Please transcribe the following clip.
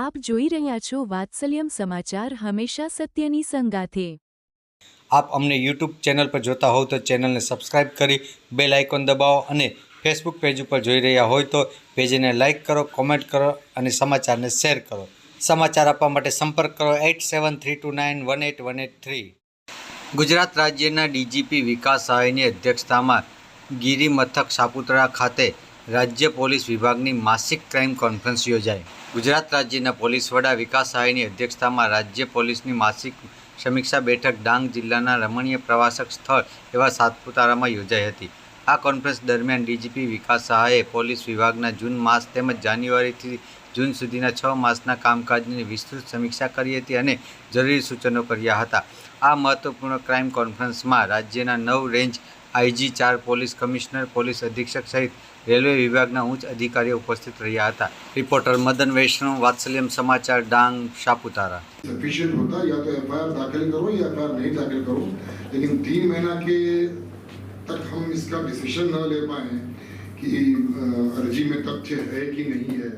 આપ જોઈ રહ્યા છો વાત્સલ્યમ સમાચાર હંમેશા સત્યની સંગાથે. આપ અમને યુટ્યુબ ચેનલ પર જોતા હોવ તો ચેનલને સબસ્ક્રાઇબ કરી બેલ આઇકોન દબાવો અને ફેસબુક પેજ ઉપર જોઈ રહ્યા હોય તો પેજને લાઇક કરો, કોમેન્ટ કરો અને સમાચારને શેર કરો. સમાચાર આપવા માટે સંપર્ક કરો eight seven three two nine one eight one eight three. Gujarat રાજ્યના ડીજીપી વિકાસ સહાયની અધ્યક્ષતામાં ગીરી મથક સાપુતારા ખાતે રાજ્ય પોલીસ વિભાગની માસિક ક્રાઇમ કોન્ફરન્સ યોજાઈ. ગુજરાત રાજ્યના પોલીસ વડા વિકાસ સહાયની અધ્યક્ષતામાં રાજ્ય પોલીસની માસિક સમીક્ષા બેઠક ડાંગ જિલ્લાના રમણીય પ્રવાસક સ્થળ એવા સાતપુતારામાં યોજાઈ હતી. આ કોન્ફરન્સ દરમિયાન ડીજીપી વિકાસ સહાયે પોલીસ વિભાગના જૂન માસ તેમજ જાન્યુઆરીથી જૂન સુધીના છ માસના કામકાજની વિસ્તૃત સમીક્ષા કરી હતી અને જરૂરી સૂચનો કર્યા હતા. આ મહત્વપૂર્ણ ક્રાઇમ કોન્ફરન્સમાં રાજ્યના નવ રેન્જ આઈજી ચાર પોલીસ કમિશનર પોલીસ અધિક્ષક સહિત રેલવે વિભાગના ઉચ્ચ અધિકારીઓ ઉપસ્થિત રહ્યા હતા રિપોર્ટર મદન વૈષ્ણવ વાત્સલ્યમ સમાચાર ડાંગ સાપુતારા सफिशिएंट होता या तो एफ दाखिल करो या एफ नहीं दाखिल करो लेकिन तीन महीना के तक हम इसका डिसीजन न ले पाए कि अ, अर्जी में तथ्य है कि नहीं है